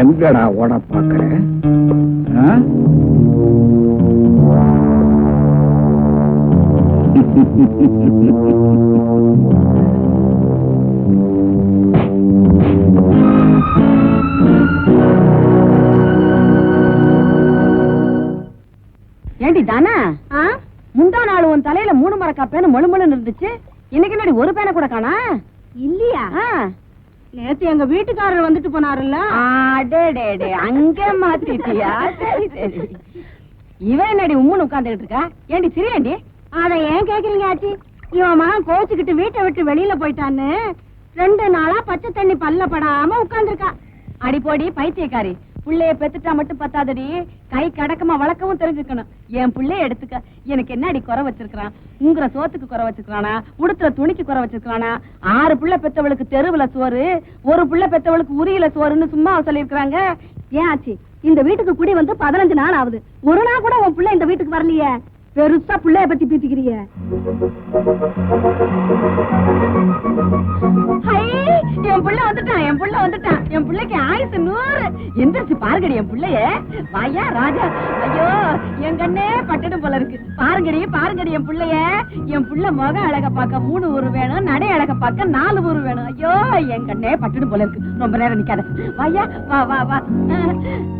எங்கடா ஓட பாக்குற ஆ? ஏண்டி தானா? முந்தா நாள் உன் தலையில மூணு மரக்கா பேனு மொழு மொழுன்னு இருந்துச்சு. இன்னைக்கு என்னடி ஒரு பேனை கூட காணா? இல்லையா? நேத்து எங்க வீட்டுக்காரர் வந்துட்டு போனாருல்ல? அடே அங்க மாத்திட்டியா? சரி சரி. இவன் என்னடி உம்முன்னு உட்கார்ந்துகிட்டு இருக்கா? ஏண்டி சிரியாண்டி? அத ஏன் கேக்குறீங்க ஆச்சி? இவன் மகன் கோச்சுக்கிட்டு வீட்டை விட்டு வெளியில போயிட்டான்னு ரெண்டு நாளா பச்சை தண்ணி பல்ல படாம உட்கார்ந்துருக்கா. அடி போடி பைத்தியக்காரி. பிள்ளைய பெத்துட்டா மட்டும் பத்தாதடி. கை கடக்கமா வளர்க்கவும் தெரிஞ்சுக்கணும். என் புள்ளைய எடுத்துக்க. எனக்கு என்னடி குறை வச்சிருக்கிறான்? உங்குற சோத்துக்கு குறை வச்சிருக்கானா உடுத்துற துணிக்கு குறை வச்சிருக்கானா ஆறு பிள்ளை பெத்தவளுக்கு தெருவுல சோறு ஒரு பிள்ளை பெத்தவளுக்கு உரியில சோறுன்னு சும்மா சொல்லிருக்காங்க ஏன் ஆச்சு? இந்த வீட்டுக்கு குடி வந்து பதினஞ்சு நாள் ஆகுது. ஒரு நாள் கூட உன் பிள்ளை இந்த வீட்டுக்கு வரலையே. பெருசா பிள்ளைய பத்தி பீத்திக்கிறிய என் புள்ள வந்துட்டான் என் புள்ள வந்துட்டான். என் பிள்ளைக்கு ஆயுசு நூறு. எந்திரிச்சு பாருங்கடி என் பிள்ளைய. வாயா ராஜா. ஐயோ என் கண்ணே பட்டடும் போல இருக்கு. பாருங்கடி பாருங்கடி என் பிள்ளைய. என் புள்ள முக அழக பார்க்க மூணு ஊரு வேணும் நடை அழக பார்க்க நாலு ஊரு வேணும். ஐயோ என் கண்ணே பட்டடும் போல இருக்கு. ரொம்ப நேரம் நிக்காத. வாயா வா வா வா.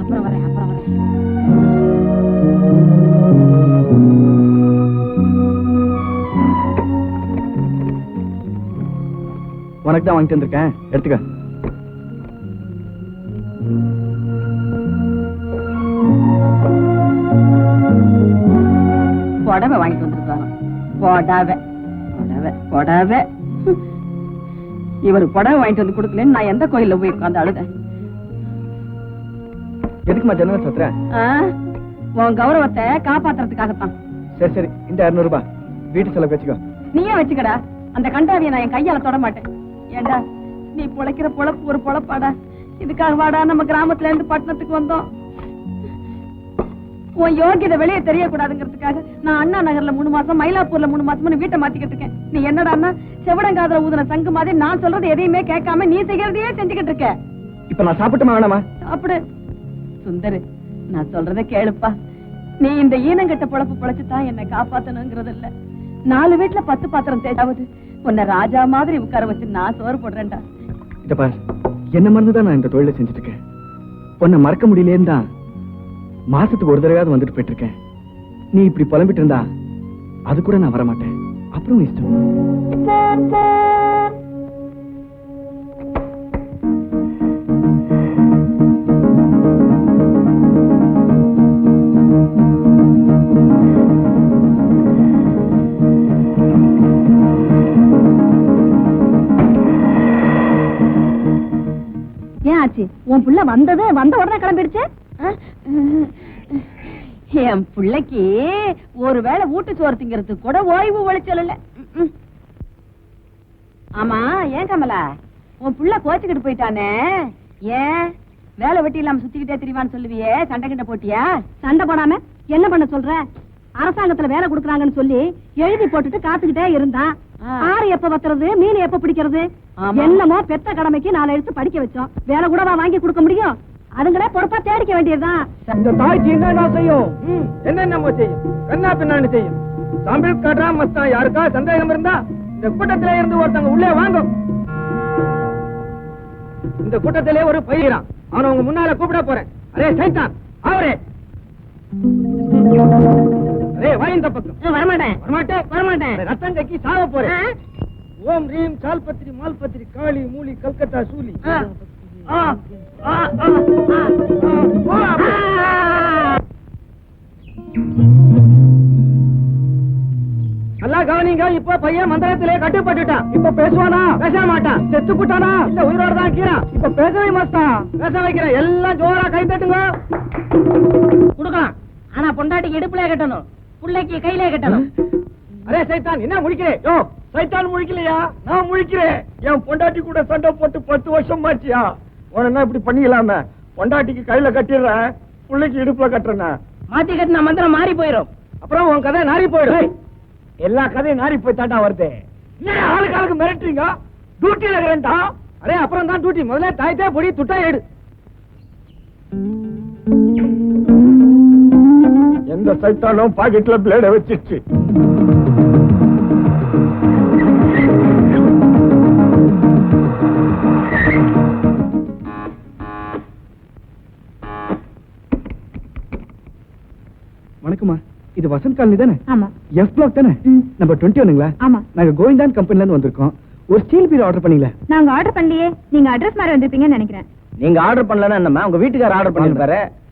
அப்புறம் வரேன் அப்புறம் வரேன். உனக்கு தான் வாங்கிட்டு வந்திருக்கேன். எடுத்துக்க. புடவை வாங்கிட்டு வந்திருக்காங்க. புடவை. புடவை புடவை. இவர் புடவை வாங்கிட்டு வந்து கொடுக்கலன்னு நான் எந்த கோயில்ல போய் உட்காந்து அழுதேன். எதுக்குமா ஜன்னல் சத்துற? உன் கௌரவத்தை காப்பாத்துறதுக்காகத்தான். சரி சரி இந்த இருநூறு ரூபாய். வீட்டு செலவு வச்சுக்கோ. நீயே வச்சுக்கடா. அந்த கண்டாவிய நான் என் கையால தொட மாட்டேன். ஏண்டா நீ பொழைக்கிற பொழப்பு ஒரு பொழப்பாடா? இதுக்காக வாடா நம்ம கிராமத்துல இருந்து பட்டணத்துக்கு வந்தோம். உன் யோகியதை வெளியே தெரியக்கூடாதுங்கிறதுக்காக நான் அண்ணா நகர்ல மூணு மாசம் மயிலாப்பூர்ல மூணு மாசம் வீட்டை மாத்திக்கிட்டு இருக்கேன். நீ என்னடான்னா செவடங்காதுல ஊதுன சங்கு மாதிரி நான் சொல்றது எதையுமே கேட்காம நீ செய்யறதையே செஞ்சுக்கிட்டு இருக்க. இப்ப நான் சாப்பிட்டுமா வேணாமா? சாப்பிடு. சுந்தரு நான் சொல்றத கேளுப்பா. நீ இந்த ஈனங்கட்ட பொழப்பு பொழைச்சுதான் என்னை காப்பாத்தணுங்கிறது இல்ல நாலு வீட்டுல பத்து பாத்திரம் தேடாவது உன்னை ராஜா மாதிரி உட்கார வச்சு நான் சோறு போடுறேன்டா. இத பார் என்ன மறந்து தான் நான் இந்த தொழிலை செஞ்சுட்டு இருக்கேன் உன்னை மறக்க முடியலேன்னு தான் மாசத்துக்கு ஒரு தடவையாவது வந்துட்டு போயிட்டு இருக்கேன் நீ இப்படி புலம்பிட்டு இருந்தா அது கூட நான் வர மாட்டேன் அப்புறம் இஷ்டம். வந்தது வந்த உடனே கிளம்பிடுச்சு? என் பிள்ளைக்கு ஒருவேளை வீட்டு சோறு திங்கிறதுக்கு கூட ஓய்வு ஒழிச்சல் இல்ல. ஆமா ஏன் கமலா? உன் புள்ள கோச்சுக்கிட்டு போயிட்டானே. ஏன்? வேலை வெட்டி இல்லாம சுத்திக்கிட்டே தெரியுமான்னு சொல்லுவியே சண்டை கிட்ட போட்டியா? சண்டை போடாம என்ன பண்ண சொல்ற? அரசாங்கத்துல வேலை கொடுக்கறாங்கன்னு சொல்லி எழுதி போட்டுட்டு காத்துக்கிட்டே இருந்தான் ஆறு எப்ப வத்துறது மீன் எப்ப பிடிக்கிறது? என்னமோ பெத்த கடமைக்கு நாலு எழுத்து படிக்க வச்சோம். வேலை கூடவா வாங்கி கொடுக்க முடியும்? அதுங்களே பொறுப்பா தேடிக்க வேண்டியதுதான். இந்த தாய்ச்சி என்னென்ன செய்யும்? என்னென்னமோ செய்யும்? என்ன பின்னான்னு செய்யும். தமிழ் கடா மஸ்தான் யாருக்கா சந்தேகம் இருந்தா இந்த கூட்டத்திலே இருந்து ஒருத்தவங்க உள்ளே வாங்க. இந்த கூட்டத்திலே ஒரு பயிரான் அவனை உங்க முன்னால கூப்பிட போறேன். அரே சைத்தான் அவரே அரே வா இந்த பக்கம். வரமாட்டேன். வரமாட்டே வரமாட்டேன். அரே, ரத்தம் கக்கி சாவ போறேன் ஓம் ரீம் சால்பத்திரி மால்பத்திரி காளி மூலி கல்கத்தா சூலி. நல்லா கவனிங்க இப்ப பையன் மந்திரத்திலே கட்டுப்பட்டுட்டான். இப்ப பேசுவானா? பேச மாட்டான். செத்து போட்டானா? இல்ல உயிரோட தான் இப்ப பேசவே மாட்டான். பேச வைக்கிறேன். எல்லாம் ஜோரா கை தட்டுங்க. கொடுக்கலாம். ஆனா பொண்டாட்டிக்கு இடுப்புல கட்டணும். புள்ளைக்கு கையில கட்டணும். அரே சைத்தான் என்ன முழிக்கிறே? யோ சைத்தான் முழிக்கலையா? நான் முழிக்கிறேன் என் பொண்டாட்டி கூட சண்டை போட்டு பத்து வருஷம் ஆச்சியா? உன இப்படி பண்ணிக்கலாம பொண்டாட்டிக்கு கையில கட்டிடுறேன் பிள்ளைக்கு இடுப்புல கட்டுறேன். மாத்தி கட்டின மந்திரம் மாறி போயிரும். அப்புறம் உன் கதை நாரி போயிடும். எல்லா கதையும் நாரி போய் தாண்டா வருது. என்ன ஆளுக்கு ஆளுக்கு மிரட்டுறீங்க டியூட்டில இருக்கிறேன்டா. அரே அப்புறம் தான் டியூட்டி முதல்ல தாய்த்தே பொடி துட்டா எடு. எந்த சைத்தானும் பாக்கெட்ல பிளேட வச்சிருச்சு. வணக்கம்மா. இது வசந்த் காலனி தானே? ஆமா. எஃப் பிளாக் தானே. நம்பர் டுவெண்ட்டி ஒன்னுங்களா ஆமா. நாங்க கோவிந்தான் கம்பெனில இருந்து வந்திருக்கோம். ஒரு ஸ்டீல் பீர் ஆர்டர் பண்ணீங்களா? நாங்க ஆர்டர் பண்ணலையே. நீங்க அட்ரஸ் மாதிரி வந்திருப்பீங்கன்னு நினைக்கிறேன். நீங்க ஆர்டர் பண்ணலன்னா என்னம்மா உங்க வீட்டுக்கார ஆர்டர் பண்ணிருப்பாரு.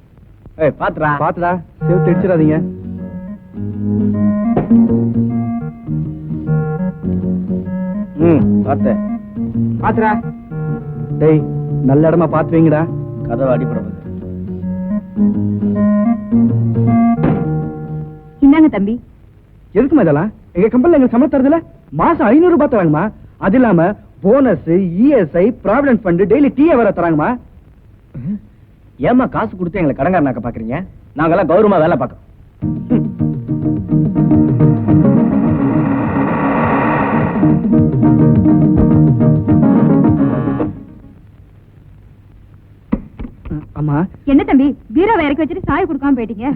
ஏய் பாத்துறா பாத்துடா. சேவ் தெரிச்சிடாதீங்க ம் பார்த்தேன். பாத்துடா. டேய் நல்ல இடமா பாத்து வைங்கடா கதவை அடிப்பட இந்தாங்க தம்பி. எதுக்குமா இதெல்லாம்? எங்க கம்பெனில எங்க சம்பளம் தரதுல மாசம் ஐநூறு ரூபாய் தராங்கம்மா. அது இல்லாம bonus ESI provident fund daily tea வேற தராங்கம்மா. ஏமா காசு கொடுத்து எங்களை கடங்காரனாக்க பாக்குறீங்க? நாங்கெல்லாம் கௌரவமா வேலை பார்க்கறோம். அம்மா. என்ன தம்பி? பீரோவை இறக்கி வச்சுட்டு சாய் கொடுக்காம போயிட்டீங்க?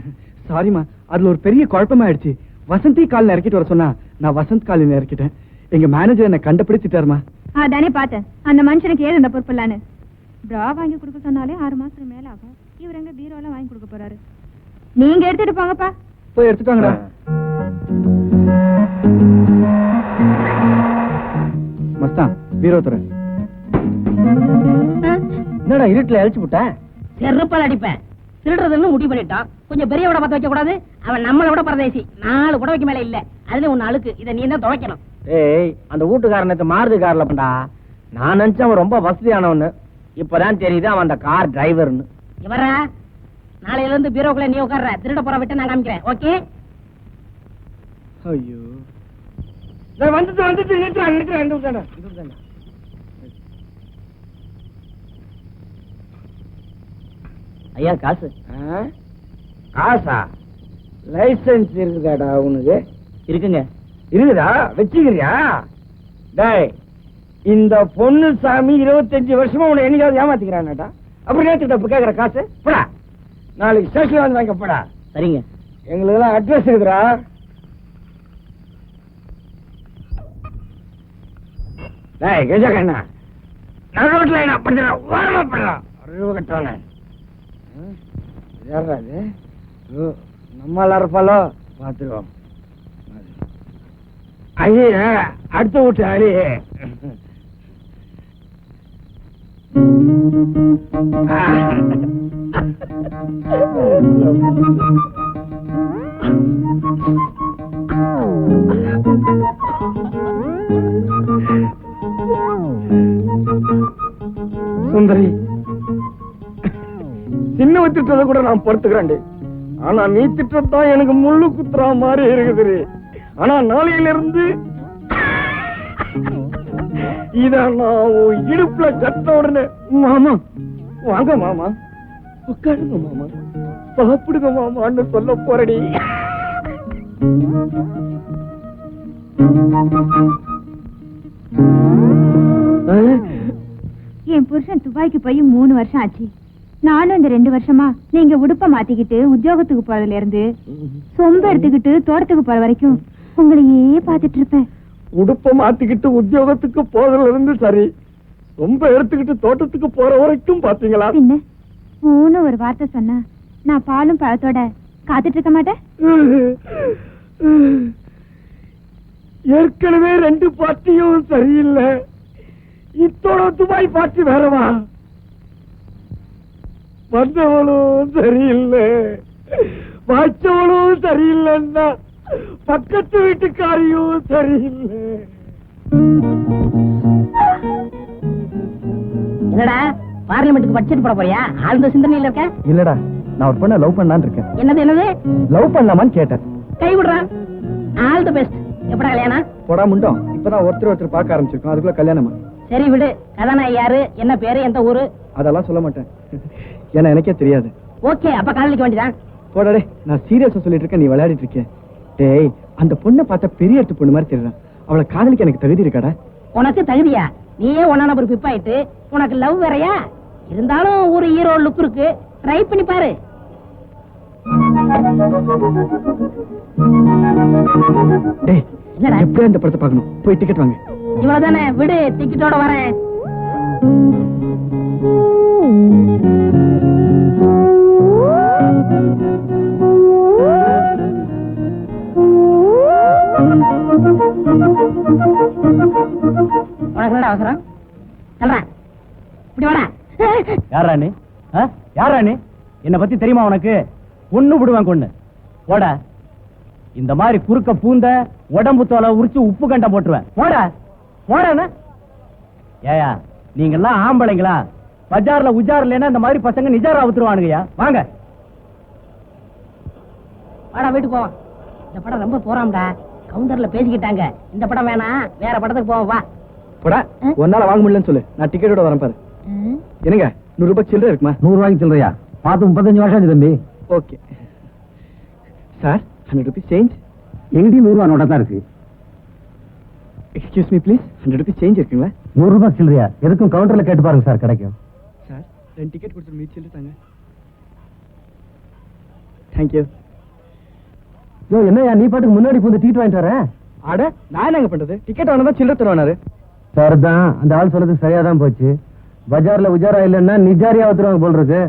சாரிம்மா அதுல ஒரு பெரிய குழப்பமாயிடுச்சு. வசந்தி காலில் இறக்கிட்டு வர சொன்னா நான் வசந்த் காலில் இறக்கிட்டேன். எங்க மேனேஜர் என்ன கண்டுபிடிச்சிட்டாருமா அதானே பார்த்தேன். அந்த மனுஷனுக்கு ஏது இந்த பொறுப்பு இல்லான்னு? ப்ரா வாங்கி கொடுக்க சொன்னாலே ஆறு மாசத்துக்கு மேல ஆகும். இவர் எங்க பீரோலாம் வாங்கி கொடுக்க போறாரு. நீங்க எடுத்துட்டு போங்கப்பா. போய் எடுத்துட்டு வாங்கடா மஸ்தான் பீரோ தரேன். என்னடா இருட்டுல அழிச்சு விட்டேன் செருப்பால் அடிப்பேன். திருடுறதுன்னு முடிவு பண்ணிட்டான். கொஞ்சம் பெரிய விட பத்த வைக்க கூடாது அவன் நம்மளை விட பரதேசி. நாலு புடவைக்கு மேல இல்ல. அதுல ஒண்ணு அழுக்கு. இதை நீ தான் துவைக்கணும். ஏய் அந்த வீட்டுக்காரனத்து மாருதி கார்ல பண்ணா. நான் நினைச்சேன் அவன் ரொம்ப வசதியானவன்னு இப்பதான் தெரியுது அவன் அந்த கார் டிரைவர்னு இவரா? நாளையில இருந்து பீரோக்குள்ள நீ உட்கார்ற. திருட போற விட்டு நான் காமிக்கிறேன். ஓகே? ஐயோ. வந்துட்டு வந்துட்டு நிறுத்துறேன் நிறுத்துறேன் ஐயா காசு? காசா? லைசன்ஸ் இருக்குதாடா உனக்கு? இருக்குங்க. இருக்குதா? வச்சுக்கிறியா? டேய் இந்த பொண்ணு சாமி இருபத்தஞ்சு வருஷமா உன்னை என்னைக்காவது ஏமாத்திக்கிறானாடா? அப்புறம் நேற்றுக்கிட்ட இப்ப கேக்குற காசு? போடா. நாளைக்கு ஸ்டேஷன் வந்து வாங்க போடா. சரிங்க. எங்களுக்கு எல்லாம் அட்ரஸ் இருக்குதுடா டேய் கெஜா கண்ணா நடுரோட்ல என்ன பண்ணுறா ஓரமா அறிவு கட்டுறானே யாரா இது இருப்பாலோ பார்த்துருவோம் ஐயே அடுத்த வீட்டு அரி சுந்தரி சின்ன திட்டத்தை கூட நான் பொறுத்துக்கிறேன் ஆனா நீ திட்டத்தான் எனக்கு முள்ளு குத்துறா மாதிரி இருக்குது. ஆனா நாளையில இருந்து இத நான் இடுப்புல கட்ட உடனே மாமா வாங்க மாமா. உட்காருங்க மாமா. சாப்பிடுங்க மாமான்னு சொல்ல போறடி என் புருஷன் துபாய்க்கு போய் மூணு வருஷம் ஆச்சு. நானும் இந்த ரெண்டு வருஷமா நீங்க உடுப்ப மாத்திக்கிட்டு உத்தியோகத்துக்கு போறதுல இருந்து சொம்ப எடுத்துக்கிட்டு தோட்டத்துக்கு போற வரைக்கும் உங்களையே பாத்துட்டு இருப்பேன். உடுப்ப மாத்திக்கிட்டு உத்தியோகத்துக்கு போறதுல இருந்து சரி. ரொம்ப எடுத்துக்கிட்டு தோட்டத்துக்கு போற வரைக்கும் பாத்தீங்களா? பின்ன மூணு ஒரு வார்த்தை சொன்னா நான் பாலும் பழத்தோட காத்துட்டு இருக்க மாட்டேன்? ஏற்கனவே ரெண்டு பார்ட்டியும் சரியில்லை. இத்தோட துபாய் பார்ட்டி வேறவா? வந்தவளும் சரியில்லை. வாய்ச்சவளும் சரியில்லைன்னா பக்கத்து வீட்டுக்காரியும் சரியில்லை என்னடா பார்லிமெண்ட்டுக்கு பட்ஜெட் போட போறியா? ஆழ்ந்த சிந்தனையில இருக்க? இல்லடா நான் ஒரு பொண்ணை லவ் பண்ணலான்னு இருக்கேன். என்னது என்னது? லவ் பண்ணலாமான்னு கேட்டேன். கை விடுறான் ஆல் தி பெஸ்ட் எப்படா கல்யாணம்? போடா முண்டோம். இப்பதான் ஒருத்தர் ஒருத்தர் பார்க்க ஆரம்பிச்சிருக்கோம். அதுக்குள்ள கல்யாணமா? சரி விடு. கதாநாயகி யாரு? என்ன பேரு? எந்த ஊரு? அதெல்லாம் சொல்ல மாட்டேன். ஏன்னா எனக்கே தெரியாது. ஓகே அப்ப காதலிக்க வேண்டியதான் போடாடே நான் சீரியஸா சொல்லிட்டு இருக்கேன். நீ விளையாடிட்டு இருக்க டேய் அந்த பொண்ணை பார்த்தா பெரிய இடத்து பொண்ணு மாதிரி தெரியறான் அவளை காதலிக்க எனக்கு தகுதி இருக்காடா? உனக்கு தகுதியா? நீயே ஒன்னா நம்பர் பிப் ஆயிட்டு உனக்கு லவ் வேறயா? இருந்தாலும் ஒரு ஹீரோ லுக் இருக்கு. ட்ரை பண்ணி பாரு. டேய்? எப்படியா இந்த படத்தை பார்க்கணும்? போய் டிக்கெட் வாங்க. இவ்வளவுதானே? விடு டிக்கெட்டோட வரேன். அவசரம் சொல்றேன். இப்படி வாடா. யாரா நீ ஆ? யாரா நீ என்ன பத்தி தெரியுமா உனக்கு? ஒண்ணு விடுவேன் கொண்ணு போட. இந்த மாதிரி குறுக்க பூந்த உடம்பு தோலை உரிச்சு உப்பு கண்டம் போட்டுருவேன். போட. போட ஏயா நீங்கெல்லாம் ஆம்பளைங்களா? பஜார்ல உஜார் இல்லைன்னா இந்த மாதிரி பசங்க நிஜாரா அவுத்துருவானுங்கய்யா. வாங்க. வாடா வீட்டுக்கு போவோம். இந்த படம் ரொம்ப போறாம்டா. கவுண்டர்ல பேசிக்கிட்டாங்க. இந்த படம் வேணாம். வேற படத்துக்கு போவோம் வா. போடா. ஆ? ஒன்னால வாங்க முடியலன்னு சொல்லு. நான் டிக்கெட்டோட வரேன் பாரு. என்னங்க? நூறு ரூபாய் சில்லறை இருக்குமா? நூறு ரூபாய்க்கு சொல்றியா பார்த்து முப்பத்தஞ்சு வருஷம் தம்பி. Okay. Sir hundred rupees change எங்கேயும் நூறு ரூபா நோட்டா தான் இருக்கு. Excuse me please hundred rupees change இருக்குங்களா? நூறு ரூபாய் சில்லறையா? எதுக்கும் கவுண்டர்ல கேட்டு பாருங்க சார் கிடைக்கும். சார் ரெண்டு டிக்கெட் கொடுத்துரு மீதி சில்லறை தாங்க. தேங்க்யூ யோ என்னய்யா நீ பாட்டுக்கு முன்னாடி போய் டிக்கெட் வாங்கிட்டு வரேன் அட நான் என்னங்க பண்றது? டிக்கெட் வாங்கினா தான் சில்லறை தருவானாரு? சரிதான் அந்த ஆள் சொல்றது சரியா தான் போச்சு. பஜார்ல உஜாரா இல்லைன்னா நிஜாரியா வந்துருவாங்க போல் இருக்கு.